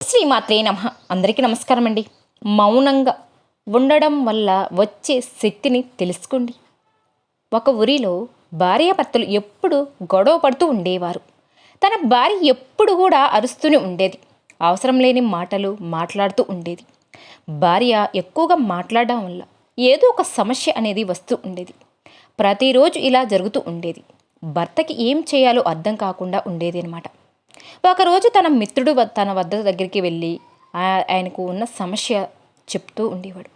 శ్రీమాత్రే నమ. అందరికీ నమస్కారం అండి మౌనంగా ఉండడం వల్ల వచ్చే శక్తిని తెలుసుకోండి. ఒక ఊరిలో భార్యాభర్తలు ఎప్పుడు గొడవ పడుతూ ఉండేవారు. తన భార్య ఎప్పుడు కూడా అరుస్తూనే ఉండేది. అవసరం లేని మాటలు మాట్లాడుతూ ఉండేది. భార్య ఎక్కువగా మాట్లాడడం వల్ల ఏదో ఒక సమస్య అనేది వస్తూ ఉండేది. ప్రతిరోజు ఇలా జరుగుతూ ఉండేది. భర్తకి ఏం చేయాలో అర్థం కాకుండా ఉండేది అనమాట ఒకరోజు తన మిత్రుడు తన వద్ద దగ్గరికి వెళ్ళి ఆయనకు ఉన్న సమస్య చెప్తూ ఉండేవాడు.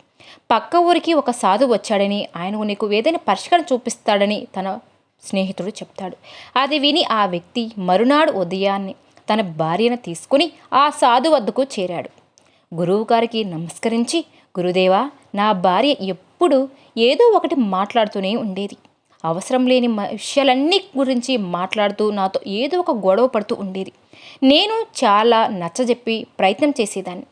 పక్క ఊరికి ఒక సాధు వచ్చాడని ఆయనకు నీకు ఏదైనా పరిష్కారం చూపిస్తాడని తన స్నేహితుడు చెప్తాడు. అది విని ఆ వ్యక్తి మరునాడు ఉదయాన్నే తన భార్యను తీసుకుని ఆ సాధు వద్దకు చేరాడు. గురువు గారికి నమస్కరించి గురుదేవా నా భార్య ఎప్పుడు ఏదో ఒకటి మాట్లాడుతూనే ఉండేది. అవసరం లేని విషయాలన్నీ గురించి మాట్లాడుతూ నాతో ఏదో ఒక గొడవ పడుతూ ఉండేది. నేను చాలా నచ్చజెప్పి ప్రయత్నం చేసేదాన్ని.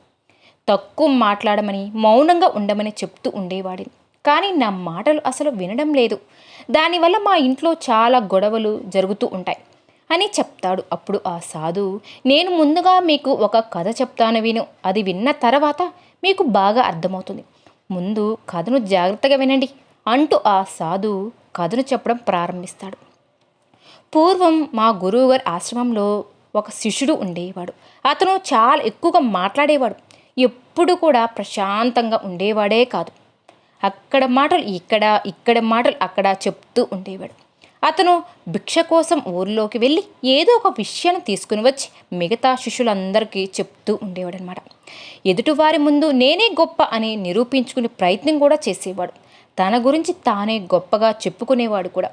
తక్కువ మాట్లాడమని మౌనంగా ఉండమని చెప్తూ ఉండేవాడిని. కానీ నా మాటలు అసలు వినడం లేదు. దానివల్ల మా ఇంట్లో చాలా గొడవలు జరుగుతూ ఉంటాయి అని చెప్తాడు అప్పుడు ఆ సాధు. నేను ముందుగా మీకు ఒక కథ చెప్తాను విను. అది విన్న తర్వాత మీకు బాగా అర్థమవుతుంది. ముందు కథను జాగ్రత్తగా వినండి అంటూ ఆ సాధు కథను చెప్పడం ప్రారంభిస్తాడు. పూర్వం మా గురువుగారి ఆశ్రమంలో ఒక శిష్యుడు ఉండేవాడు. అతను చాలా ఎక్కువగా మాట్లాడేవాడు. ఎప్పుడు కూడా ప్రశాంతంగా ఉండేవాడే కాదు. అక్కడ మాటలు ఇక్కడ ఇక్కడ మాటలు అక్కడ చెప్తూ ఉండేవాడు. అతను భిక్ష కోసం ఊర్లోకి వెళ్ళి ఏదో ఒక విషయాన్ని తీసుకుని వచ్చి మిగతా శిష్యులందరికీ చెప్తూ ఉండేవాడు అనమాట ఎదుటివారి ముందు నేనే గొప్ప అని నిరూపించుకునే ప్రయత్నం కూడా చేసేవాడు. తన గురించి తానే గొప్పగా చెప్పుకునేవాడు కూడా.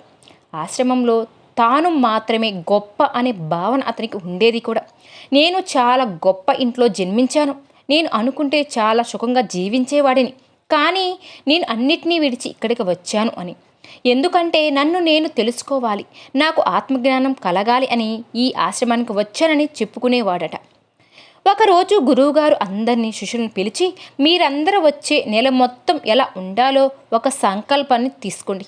ఆశ్రమంలో తాను మాత్రమే గొప్ప అనే భావన అతనికి ఉండేది కూడా. నేను చాలా గొప్ప ఇంట్లో జన్మించాను. నేను అనుకుంటే చాలా సుఖంగా జీవించేవాడిని. కానీ నేను అన్నిటినీ విడిచి ఇక్కడికి వచ్చాను అని. ఎందుకంటే నన్ను నేను తెలుసుకోవాలి. నాకు ఆత్మజ్ఞానం కలగాలి అని ఈ ఆశ్రమానికి వచ్చానని చెప్పుకునేవాడట. ఒకరోజు గురువుగారు అందరినీ శిష్యులను పిలిచి మీరందరూ వచ్చే నెల మొత్తం ఎలా ఉండాలో ఒక సంకల్పాన్ని తీసుకోండి.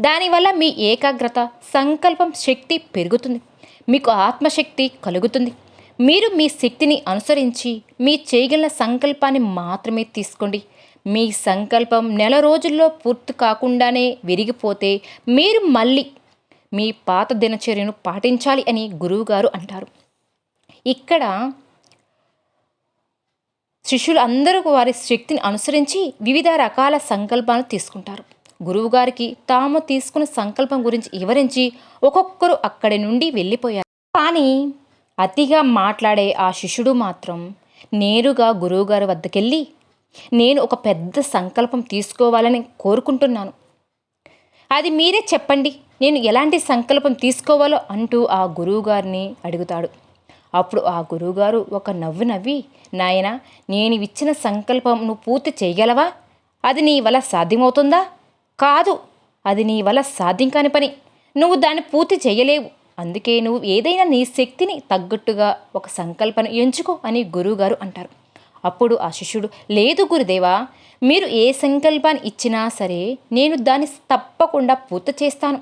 దానివల్ల మీ ఏకాగ్రత సంకల్పం శక్తి పెరుగుతుంది. మీకు ఆత్మశక్తి కలుగుతుంది. మీరు మీ శక్తిని అనుసరించి మీ చేయగలిగిన సంకల్పాన్ని మాత్రమే తీసుకోండి. మీ సంకల్పం నెల రోజుల్లో పూర్తి కాకుండానే విరిగిపోతే మీరు మళ్ళీ మీ పాత దినచర్యను పాటించాలి అని గురువుగారు అంటారు. ఇక్కడ శిష్యులు అందరూ వారి శక్తిని అనుసరించి వివిధ రకాల సంకల్పాలు తీసుకుంటారు. గురువుగారికి తాము తీసుకున్న సంకల్పం గురించి వివరించి ఒక్కొక్కరు అక్కడి నుండి వెళ్ళిపోయారు. కానీ అతిగా మాట్లాడే ఆ శిష్యుడు మాత్రం నేరుగా గురువుగారి వద్దకెళ్ళి నేను ఒక పెద్ద సంకల్పం తీసుకోవాలని కోరుకుంటున్నాను. అది మీరే చెప్పండి నేను ఎలాంటి సంకల్పం తీసుకోవాలో అంటూ ఆ గురువుగారిని అడుగుతాడు. అప్పుడు ఆ గురువుగారు ఒక నవ్వు నవ్వి నాయన నేను ఇచ్చిన సంకల్పం నువ్వు పూర్తి చేయగలవా? అది నీ వల్ల సాధ్యమవుతుందా? కాదు అది నీ వల్ల సాధ్యం కాని పని. నువ్వు దాన్ని పూర్తి చేయలేవు. అందుకే నువ్వు ఏదైనా నీ శక్తిని తగ్గట్టుగా ఒక సంకల్పన ఎంచుకో అని గురువుగారు అంటారు. అప్పుడు ఆ శిష్యుడు లేదు గురుదేవా మీరు ఏ సంకల్పాన్ని ఇచ్చినా సరే నేను దాన్ని తప్పకుండా పూర్తి చేస్తాను.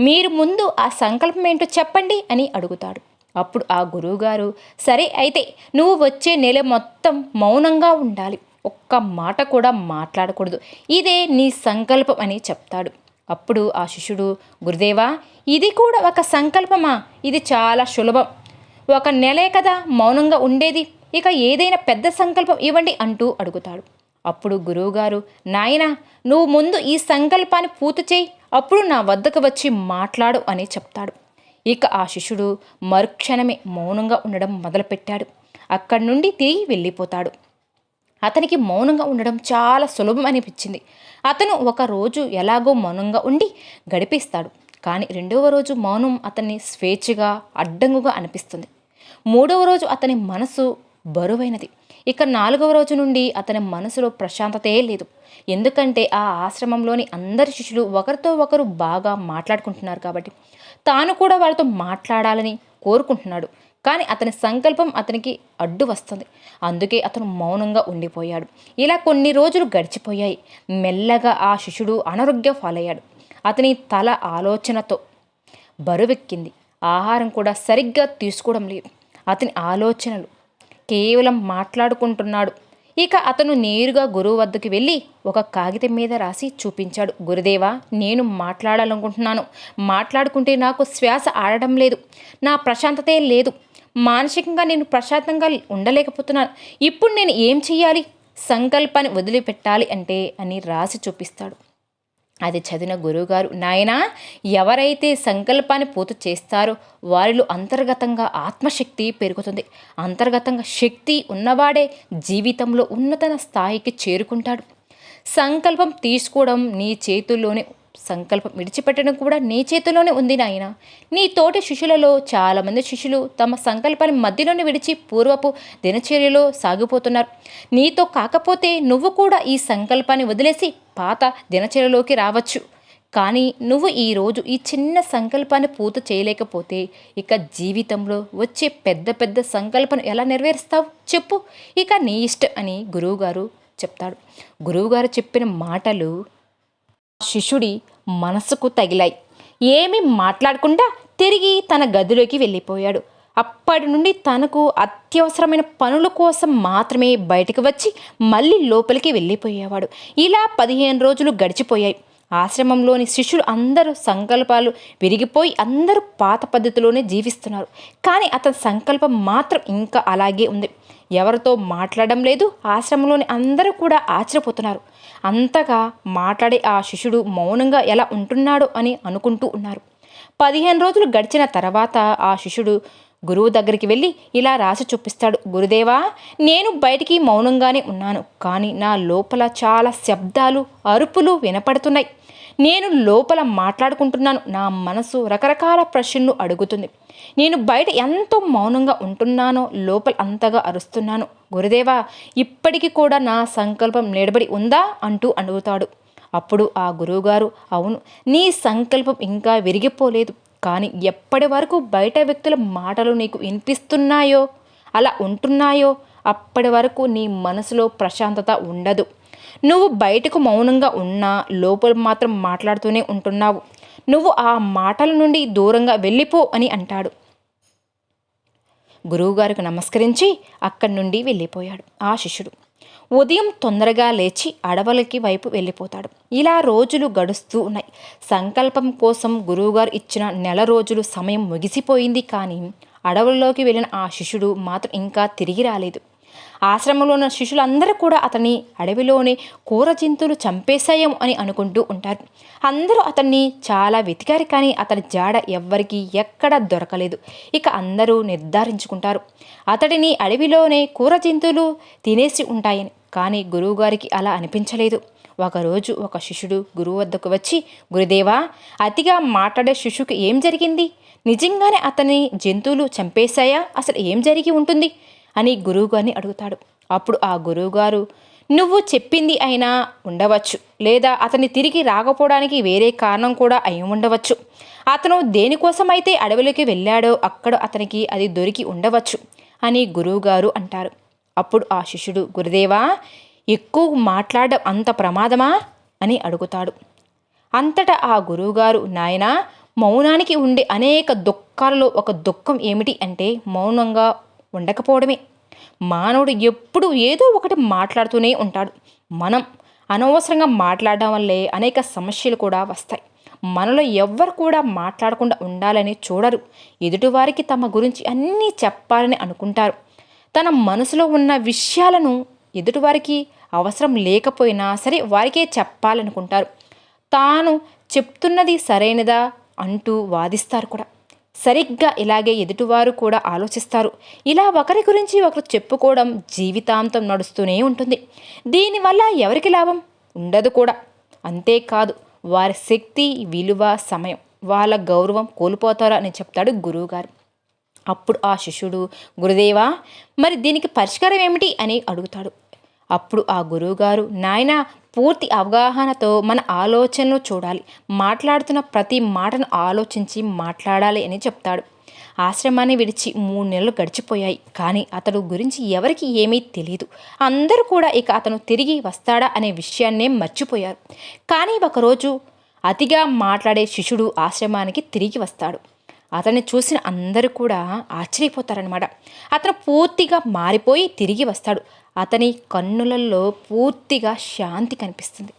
మీరు ముందు ఆ సంకల్పం ఏంటో చెప్పండి అని అడుగుతాడు. అప్పుడు ఆ గురువుగారు సరే అయితే నువ్వు వచ్చే నెల మొత్తం మౌనంగా ఉండాలి. ఒక్క మాట కూడా మాట్లాడకూడదు. ఇదే నీ సంకల్పం అని చెప్తాడు. అప్పుడు ఆ శిష్యుడు గురుదేవా ఇది కూడా ఒక సంకల్పమా? ఇది చాలా సులభం. ఒక నెలే కదా మౌనంగా ఉండేది. ఇక ఏదైనా పెద్ద సంకల్పం ఇవ్వండి అంటూ అడుగుతాడు. అప్పుడు గురువుగారు నాయన నువ్వు ముందు ఈ సంకల్పాన్ని పూర్తి చేయి. అప్పుడు నా వద్దకు వచ్చి మాట్లాడు అని చెప్తాడు. ఇక ఆ శిష్యుడు మరుక్షణమే మౌనంగా ఉండడం మొదలుపెట్టాడు. అక్కడి నుండి తిరిగి వెళ్ళిపోతాడు. అతనికి మౌనంగా ఉండడం చాలా సులభం అనిపించింది. అతను ఒక రోజు ఎలాగో మౌనంగా ఉండి గడిపేస్తాడు. కానీ రెండవ రోజు మౌనం అతన్ని స్వేచ్ఛగా అడ్డంగుగా అనిపిస్తుంది. మూడవ రోజు అతని మనసు బరువైనది. ఇక నాలుగవ రోజు నుండి అతని మనసులో ప్రశాంతతే లేదు. ఎందుకంటే ఆ ఆశ్రమంలోని అందరి శిష్యులు ఒకరితో ఒకరు బాగా మాట్లాడుకుంటున్నారు కాబట్టి. తాను కూడా వాళ్ళతో మాట్లాడాలని కోరుకుంటున్నాడు. కానీ అతని సంకల్పం అతనికి అడ్డు వస్తుంది. అందుకే అతను మౌనంగా ఉండిపోయాడు. ఇలా కొన్ని రోజులు గడిచిపోయాయి. మెల్లగా ఆ శిష్యుడు అనారోగ్య పాలయ్యాడు. అతని తల ఆలోచనతో బరువెక్కింది. ఆహారం కూడా సరిగ్గా తీసుకోవడం లేదు. అతని ఆలోచనలు కేవలం మాట్లాడుకుంటున్నాడు. ఇక అతను నేరుగా గురువు వద్దకు వెళ్ళి ఒక కాగితం మీద రాసి చూపించాడు. గురుదేవా నేను మాట్లాడాలనుకుంటున్నాను. మాట్లాడుకుంటే నాకు శ్వాస ఆడడం లేదు. నా ప్రశాంతతే లేదు. మానసికంగా నేను ప్రశాంతంగా ఉండలేకపోతున్నాను. ఇప్పుడు నేను ఏం చెయ్యాలి? సంకల్పాన్ని వదిలిపెట్టాలి అంటే అని రాసి చూపిస్తాడు. అది చదివిన గురువుగారు నాయనా ఎవరైతే సంకల్పాన్ని పూర్తి చేస్తారో వారిలో అంతర్గతంగా ఆత్మశక్తి పెరుగుతుంది. అంతర్గతంగా శక్తి ఉన్నవాడే జీవితంలో ఉన్నత స్థాయికి చేరుకుంటాడు. సంకల్పం తీసుకోవడం నీ చేతుల్లోనే సంకల్పం విడిచిపెట్టడం కూడా నీ చేతిలోనే ఉంది నాయన. నీ తోటి శిష్యులలో చాలామంది శిష్యులు తమ సంకల్పాన్ని మధ్యలోనే విడిచి పూర్వపు దినచర్యలో సాగిపోతున్నారు. నీతో కాకపోతే నువ్వు కూడా ఈ సంకల్పాన్ని వదిలేసి పాత దినచర్యలోకి రావచ్చు. కానీ నువ్వు ఈరోజు ఈ చిన్న సంకల్పాన్ని పూర్తి చేయలేకపోతే ఇక జీవితంలో వచ్చే పెద్ద పెద్ద సంకల్పను ఎలా నెరవేరుస్తావు? చెప్పు. ఇక నీ ఇష్టం అని గురువుగారు చెప్తాడు గురువుగారు చెప్పిన మాటలు శిష్యుడి మనసుకు తగిలాయి. ఏమీ మాట్లాడకుండా తిరిగి తన గదిలోకి వెళ్ళిపోయాడు. అప్పటి నుండి తనకు అత్యవసరమైన పనుల కోసం మాత్రమే బయటకు వచ్చి మళ్ళీ లోపలికి వెళ్ళిపోయేవాడు. ఇలా పదిహేను రోజులు గడిచిపోయాయి. ఆశ్రమంలోని శిష్యులు అందరూ సంకల్పాలు విరిగిపోయి అందరూ పాత పద్ధతిలోనే జీవిస్తున్నారు. కానీ అతని సంకల్పం మాత్రం ఇంకా అలాగే ఉంది. ఎవరితో మాట్లాడడం లేదు. ఆశ్రమంలోని అందరూ కూడా ఆశ్చర్యపోతున్నారు. అంతగా మాట్లాడే ఆ శిష్యుడు మౌనంగా ఎలా ఉంటున్నాడో అని అనుకుంటూ ఉన్నారు. పదిహేను రోజులు గడిచిన తర్వాత ఆ శిష్యుడు గురువు దగ్గరికి వెళ్ళి ఇలా రాసి చూపిస్తాడు గురుదేవా నేను బయటికి మౌనంగానే ఉన్నాను కానీ నా లోపల చాలా శబ్దాలు అరుపులు వినపడుతున్నాయి. నేను లోపల మాట్లాడుకుంటున్నాను నా మనసు రకరకాల ప్రశ్నలు అడుగుతుంది. నేను బయట ఎంతో మౌనంగా ఉంటున్నానో లోపల అంతగా అరుస్తున్నాను. గురుదేవా ఇప్పటికీ కూడా నా సంకల్పం నిలబడి ఉందా? అంటూ అడుగుతాడు. అప్పుడు ఆ గురువుగారు అవును నీ సంకల్పం ఇంకా విరిగిపోలేదు. కానీ ఎప్పటి వరకు బయట వ్యక్తుల మాటలు నీకు వినిపిస్తున్నాయో అలా ఉంటున్నాయో అప్పటి వరకు నీ మనసులో ప్రశాంతత ఉండదు. నువ్వు బయటకు మౌనంగా ఉన్నా లోపల మాత్రం మాట్లాడుతూనే ఉంటున్నావు. నువ్వు ఆ మాటల నుండి దూరంగా వెళ్ళిపో అని అంటాడు. గురువుగారికి నమస్కరించి అక్కడి నుండి వెళ్ళిపోయాడు ఆ శిష్యుడు. ఉదయం తొందరగా లేచి అడవులకి వైపు వెళ్ళిపోతాడు. ఇలా రోజులు గడుస్తూ ఉన్నాయి. సంకల్పం కోసం గురువుగారు ఇచ్చిన నెల రోజులు సమయం ముగిసిపోయింది కానీ అడవుల్లోకి వెళ్ళిన ఆ శిష్యుడు మాత్రం ఇంకా తిరిగి రాలేదు. ఆశ్రమంలో ఉన్న శిష్యులందరూ కూడా అతన్ని అడవిలోనే కూర జంతువులు చంపేశాయం అని అనుకుంటూ ఉంటారు. అందరూ అతన్ని చాలా వెతికారు కానీ అతని జాడ ఎవ్వరికీ ఎక్కడ దొరకలేదు. ఇక అందరూ నిర్ధారించుకుంటారు. అతడిని అడవిలోనే కూర జంతువులు తినేసి ఉంటాయని. కానీ గురువుగారికి అలా అనిపించలేదు. ఒకరోజు ఒక శిష్యుడు గురువు వద్దకు వచ్చి గురుదేవా అతిగా మాట్లాడే శిష్యుకి ఏం జరిగింది? నిజంగానే అతని జంతువులు చంపేశాయా? అసలు ఏం జరిగి ఉంటుంది? అని గురువుగారిని అడుగుతాడు. అప్పుడు ఆ గురువుగారు నువ్వు చెప్పింది అయినా ఉండవచ్చు. లేదా అతన్ని తిరిగి రాకపోవడానికి వేరే కారణం కూడా అయి ఉండవచ్చు. అతను దేనికోసమైతే అడవిలోకి వెళ్ళాడో అక్కడ అతనికి అది దొరికి ఉండవచ్చు అని గురువుగారు అంటారు. అప్పుడు ఆ శిష్యుడు గురుదేవా ఎక్కువ మాట్లాడడం అంత ప్రమాదమా? అని అడుగుతాడు. అంతటా ఆ గురువుగారు నాయనా మౌనానికి ఉండే అనేక దుఃఖాలలో ఒక దుఃఖం ఏమిటి అంటే మౌనంగా ఉండకపోవడమే. మానవుడు ఎప్పుడు ఏదో ఒకటి మాట్లాడుతూనే ఉంటాడు. మనం అనవసరంగా మాట్లాడడం వల్లే అనేక సమస్యలు కూడా వస్తాయి. మనలో ఎవ్వరు కూడా మాట్లాడకుండా ఉండాలని చూడరు. ఎదుటివారికి తమ గురించి అన్నీ చెప్పాలని అనుకుంటారు. తన మనసులో ఉన్న విషయాలను ఎదుటివారికి అవసరం లేకపోయినా సరే వారికే చెప్పాలనుకుంటారు. తాను చెప్తున్నది సరైనదా అంటూ వాదిస్తారు కూడా. సరిగ్గా ఇలాగే ఎదుటివారు కూడా ఆలోచిస్తారు. ఇలా ఒకరి గురించి ఒకరు చెప్పుకోవడం జీవితాంతం నడుస్తూనే ఉంటుంది. దీనివల్ల ఎవరికి లాభం? ఉండదు కూడా. అంతేకాదు వారి శక్తి విలువ సమయం వాళ్ళ గౌరవం కోల్పోతారా అని చెప్తాడు గురువుగారు. అప్పుడు ఆ శిష్యుడు గురుదేవా మరి దీనికి పరిష్కారం ఏమిటి? అని అడుగుతాడు. అప్పుడు ఆ గురువుగారు నాయన పూర్తి అవగాహనతో మన ఆలోచనలు చూడాలి. మాట్లాడుతున్న ప్రతి మాటను ఆలోచించి మాట్లాడాలి అని చెప్తాడు. ఆశ్రమాన్ని విడిచి మూడు నెలలు గడిచిపోయాయి. కానీ అతడు గురించి ఎవరికి ఏమీ తెలియదు అందరూ కూడా ఇక అతను తిరిగి వస్తాడా అనే విషయాన్నే మర్చిపోయారు. కానీ ఒకరోజు అతిగా మాట్లాడే శిష్యుడు ఆశ్రమానికి తిరిగి వస్తాడు. అతన్ని చూసిన అందరూ కూడా ఆశ్చర్యపోతారనమాట అతను పూర్తిగా మారిపోయి తిరిగి వస్తాడు. అతని కన్నులలో పూర్తిగా శాంతి కనిపిస్తుంది.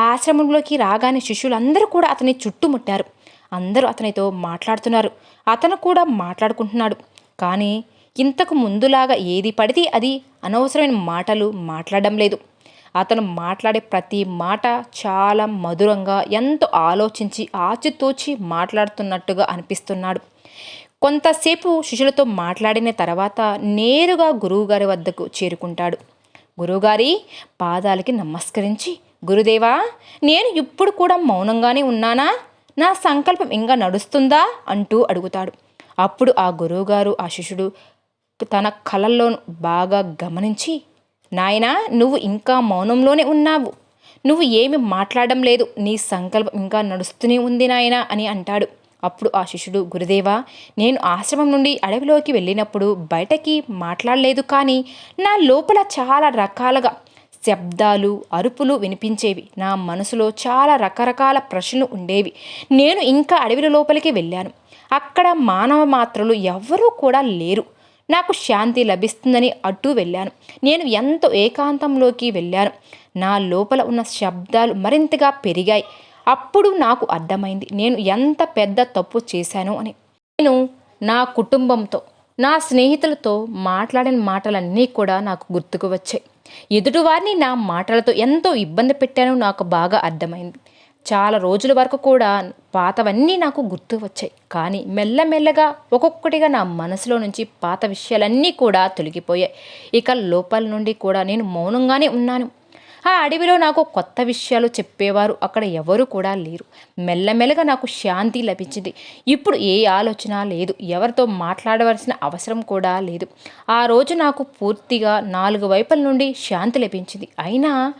ఆశ్రమంలోకి రాగానే శిష్యులందరూ కూడా అతని చుట్టుముట్టారు. అందరూ అతనితో మాట్లాడుతున్నారు. అతను కూడా మాట్లాడుకుంటున్నాడు. కానీ ఇంతకు ముందులాగా ఏది పడితే అది అనవసరమైన మాటలు మాట్లాడడం లేదు. అతను మాట్లాడే ప్రతి మాట చాలా మధురంగా ఎంతో ఆలోచించి ఆచితూచి మాట్లాడుతున్నట్టుగా అనిపిస్తున్నాడు. కొంతసేపు శిష్యులతో మాట్లాడిన తర్వాత నేరుగా గురువుగారి వద్దకు చేరుకుంటాడు. గురువుగారి పాదాలకి నమస్కరించి గురుదేవా నేను ఇప్పుడు కూడా మౌనంగానే ఉన్నానా? నా సంకల్పం ఇంకా నడుస్తుందా? అంటూ అడుగుతాడు. అప్పుడు ఆ గురువుగారు ఆ శిష్యుడు తన కళల్లో బాగా గమనించి నాయనా నువ్వు ఇంకా మౌనంలోనే ఉన్నావు. నువ్వు ఏమి మాట్లాడడం లేదు. నీ సంకల్పం ఇంకా నడుస్తూనే ఉంది నాయనా అని అంటాడు. అప్పుడు ఆ శిష్యుడు గురుదేవా నేను ఆశ్రమం నుండి అడవిలోకి వెళ్ళినప్పుడు బయటకి మాట్లాడలేదు కానీ నా లోపల చాలా రకాలుగా శబ్దాలు అరుపులు వినిపించేవి. నా మనసులో చాలా రకరకాల ప్రశ్నలు ఉండేవి. నేను ఇంకా అడవిల లోపలికి వెళ్ళాను. అక్కడ మానవ మాత్రలు ఎవ్వరూ కూడా లేరు. నాకు శాంతి లభిస్తుందని అడ్డు వెళ్ళాను. నేను ఎంతో ఏకాంతంలోకి వెళ్ళాను. నా లోపల ఉన్న శబ్దాలు మరింతగా పెరిగాయి. అప్పుడు నాకు అర్థమైంది నేను ఎంత పెద్ద తప్పు చేశాను అని. నేను నా కుటుంబంతో నా స్నేహితులతో మాట్లాడిన మాటలన్నీ కూడా నాకు గుర్తుకు వచ్చాయి. ఎదుటివారిని నా మాటలతో ఎంతో ఇబ్బంది పెట్టానో నాకు బాగా అర్థమైంది. చాలా రోజుల వరకు కూడా పాతవన్నీ నాకు గుర్తు వచ్చాయి. కానీ మెల్లమెల్లగా ఒక్కొక్కటిగా నా మనసులో నుంచి పాత విషయాలన్నీ కూడా తొలగిపోయాయి. ఇక లోపల నుండి కూడా నేను మౌనంగానే ఉన్నాను. ఆ అడవిలో నాకు కొత్త విషయాలు చెప్పేవారు. అక్కడ ఎవరు కూడా లేరు. మెల్లమెల్లగా నాకు శాంతి లభించింది. ఇప్పుడు ఏ ఆలోచన లేదు. ఎవరితో మాట్లాడవలసిన అవసరం కూడా లేదు. ఆ రోజు నాకు పూర్తిగా నాలుగు వైపుల నుండి శాంతి లభించింది. అయినా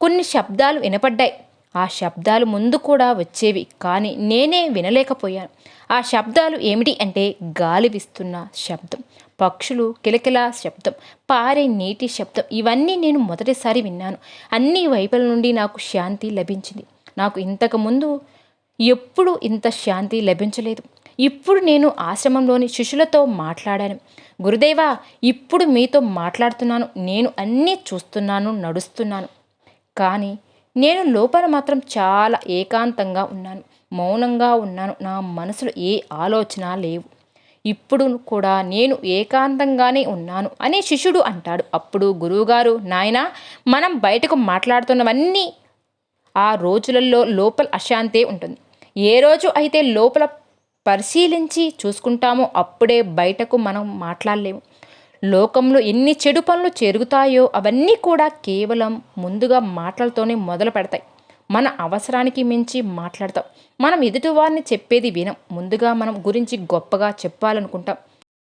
కొన్ని శబ్దాలు వినపడ్డాయి. ఆ శబ్దాలు ముందు కూడా వచ్చేవి కానీ నేనే వినలేకపోయాను. ఆ శబ్దాలు ఏమిటి అంటే గాలి విస్తున్న శబ్దం పక్షులు కిలకిల శబ్దం పారే నీటి శబ్దం. ఇవన్నీ నేను మొదటిసారి విన్నాను. అన్ని వైపుల నుండి నాకు శాంతి లభించింది. నాకు ఇంతకుముందు ఎప్పుడు ఇంత శాంతి లభించలేదు. ఇప్పుడు నేను ఆశ్రమంలోని శిష్యులతో మాట్లాడాను. గురుదేవా ఇప్పుడు మీతో మాట్లాడుతున్నాను. నేను అన్నీ చూస్తున్నాను నడుస్తున్నాను. కానీ నేను లోపల మాత్రం చాలా ఏకాంతంగా ఉన్నాను. మౌనంగా ఉన్నాను. నా మనసులో ఏ ఆలోచన లేవు. ఇప్పుడు కూడా నేను ఏకాంతంగానే ఉన్నాను అని శిష్యుడు అంటాడు. అప్పుడు గురువుగారు నాయన మనం బయటకు మాట్లాడుతున్నవన్నీ ఆ రోజులలో లోపల అశాంతే ఉంటుంది. ఏ రోజు అయితే లోపల పరిశీలించి చూసుకుంటామో అప్పుడే బయటకు మనం మాట్లాడలేము. లోకంలో ఎన్ని చెడు పనులు చేరుగుతాయో అవన్నీ కూడా కేవలం ముందుగా మాటలతోనే మొదలు పెడతాయి. మన అవసరానికి మించి మాట్లాడతాం. మనం ఎదుటివారిని చెప్పేది వినం. ముందుగా మనం గురించి గొప్పగా చెప్పాలనుకుంటాం.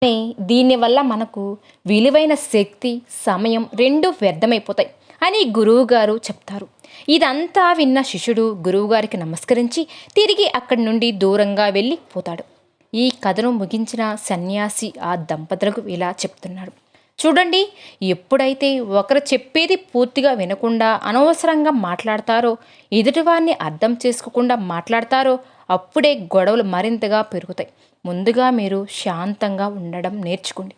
కానీ దీనివల్ల మనకు విలువైన శక్తి సమయం రెండు వ్యర్థమైపోతాయి అని గురువుగారు చెప్తారు. ఇదంతా విన్న శిష్యుడు గురువుగారికి నమస్కరించి తిరిగి అక్కడి నుండి దూరంగా వెళ్ళి పోతాడు. ఈ కథను ముగించిన సన్యాసి ఆ దంపతులకు ఇలా చెప్తున్నాడు చూడండి ఎప్పుడైతే ఒకరు చెప్పేది పూర్తిగా వినకుండా అనవసరంగా మాట్లాడతారో ఎదుటివారిని అర్థం చేసుకోకుండా మాట్లాడతారో అప్పుడే గొడవలు మరింతగా పెరుగుతాయి. ముందుగా మీరు శాంతంగా ఉండడం నేర్చుకోండి.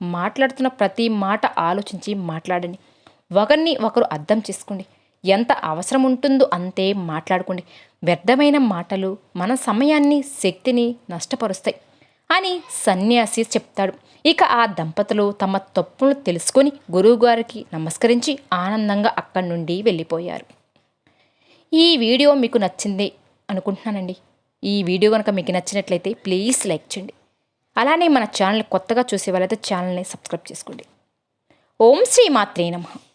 మాట్లాడుతున్న ప్రతి మాట ఆలోచించి మాట్లాడండి. ఒకరిని ఒకరు అర్థం చేసుకోండి. ఎంత అవసరం ఉంటుందో అంతే మాట్లాడుకోండి. వ్యర్థమైన మాటలు మన సమయాన్ని శక్తిని నష్టపరుస్తాయి. అని సన్యాసి చెప్తాడు. ఇక ఆ దంపతులు తమ తప్పులు తెలుసుకొని గురువుగారికి నమస్కరించి ఆనందంగా అక్కడి నుండి వెళ్ళిపోయారు. ఈ వీడియో మీకు నచ్చింది అనుకుంటున్నానండి. ఈ వీడియో కనుక మీకు నచ్చినట్లయితే ప్లీజ్ లైక్ చేయండి. అలానే మన ఛానల్ కొత్తగా చూసే వాళ్ళైతే ఛానల్ని సబ్స్క్రైబ్ చేసుకోండి. ఓం శ్రీ మాత్రే నమః.